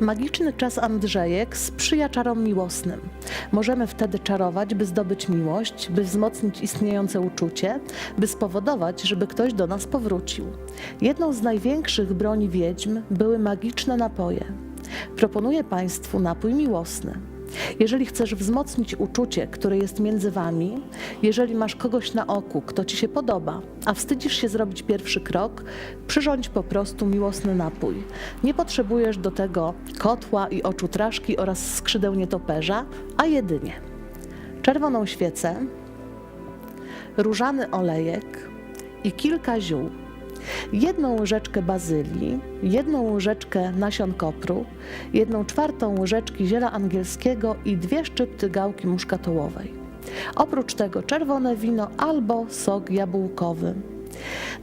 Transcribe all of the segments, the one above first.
Magiczny czas Andrzejek sprzyja czarom miłosnym. Możemy wtedy czarować, by zdobyć miłość, by wzmocnić istniejące uczucie, by spowodować, żeby ktoś do nas powrócił. Jedną z największych broni wiedźm były magiczne napoje. Proponuję Państwu napój miłosny. Jeżeli chcesz wzmocnić uczucie, które jest między wami, jeżeli masz kogoś na oku, kto ci się podoba, a wstydzisz się zrobić pierwszy krok, przyrządź po prostu miłosny napój. Nie potrzebujesz do tego kotła i oczu traszki oraz skrzydeł nietoperza, a jedynie czerwoną świecę, różany olejek i kilka ziół jedną łyżeczkę bazylii, jedną łyżeczkę nasion kopru, jedną czwartą łyżeczki ziela angielskiego i dwie szczypty gałki muszkatołowej. Oprócz tego czerwone wino albo sok jabłkowy.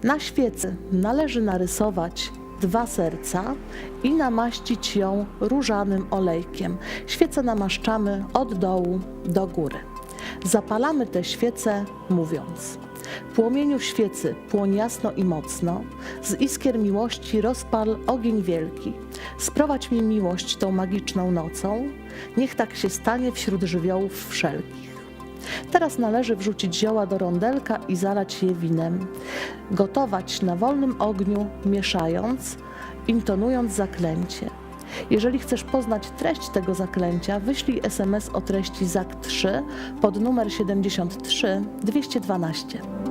Na świecy należy narysować dwa serca i namaścić ją różanym olejkiem. Świecę namaszczamy od dołu do góry. Zapalamy te świece mówiąc: Płomieniu świecy płoń jasno i mocno, z iskier miłości rozpal ogień wielki. Sprowadź mi miłość tą magiczną nocą, niech tak się stanie wśród żywiołów wszelkich. Teraz należy wrzucić zioła do rondelka i zalać je winem. Gotować na wolnym ogniu, mieszając, intonując zaklęcie. Jeżeli chcesz poznać treść tego zaklęcia, wyślij SMS o treści ZAK3 pod numer 73 212.